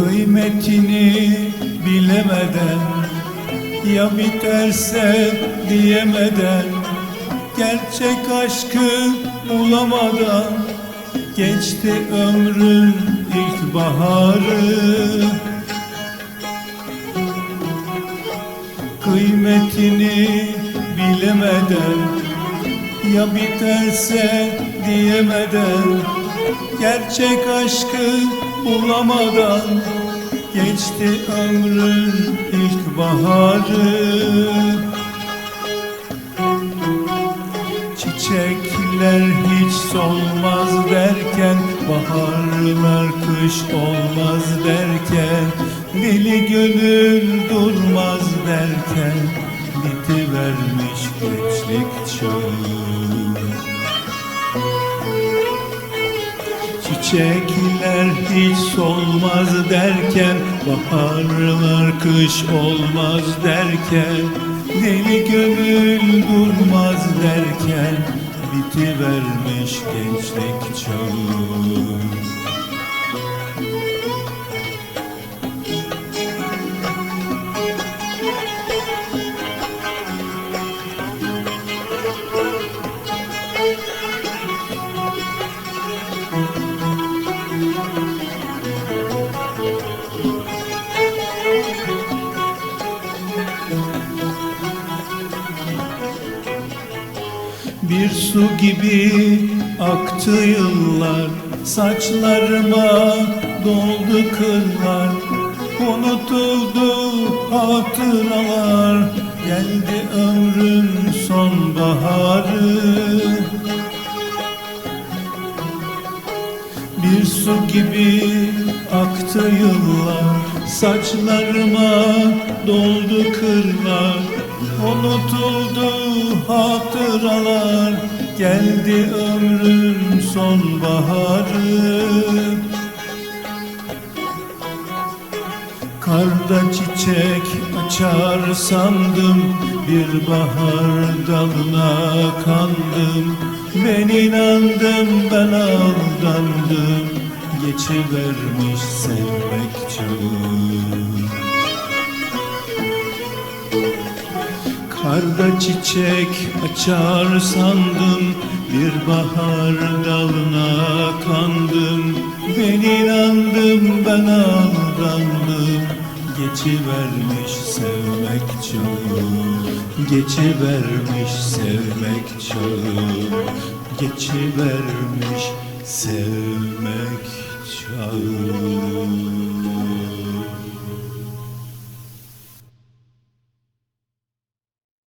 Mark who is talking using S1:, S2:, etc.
S1: Kıymetini bilemeden Ya biterse diyemeden Gerçek aşkı bulamadan Geçti ömrün ilk baharı. Kıymetini bilemeden Ya biterse diyemeden Gerçek aşkı bulamadan Geçti ömrün ilk baharı. Çiçekler hiç solmaz derken Baharlar kış olmaz derken Deli gönül durmaz derken Bitivermiş gençlik çağı Çiçekler hiç solmaz derken Baharlar kış olmaz derken Deli gönül durmaz derken Bitivermiş gençlik çağı Bir su gibi aktı yıllar. Saçlarıma doldu kırlar Unutuldu hatıralar. Geldi ömrün sonbaharı. Bir su gibi aktı yıllar. Saçlarıma doldu kırlar Unutuldu hatıralar Geldi ömrün sonbaharı. Karda çiçek açar sandım Bir bahar dalına kandım. Ben inandım ben aldandım Geçivermiş sevmek çağı Karda çiçek açar sandım Bir bahar dalına kandım. Ben inandım ben aldandım. Geçivermiş sevmek çağı Geçivermiş sevmek çağı. Geçivermiş sevmek çağı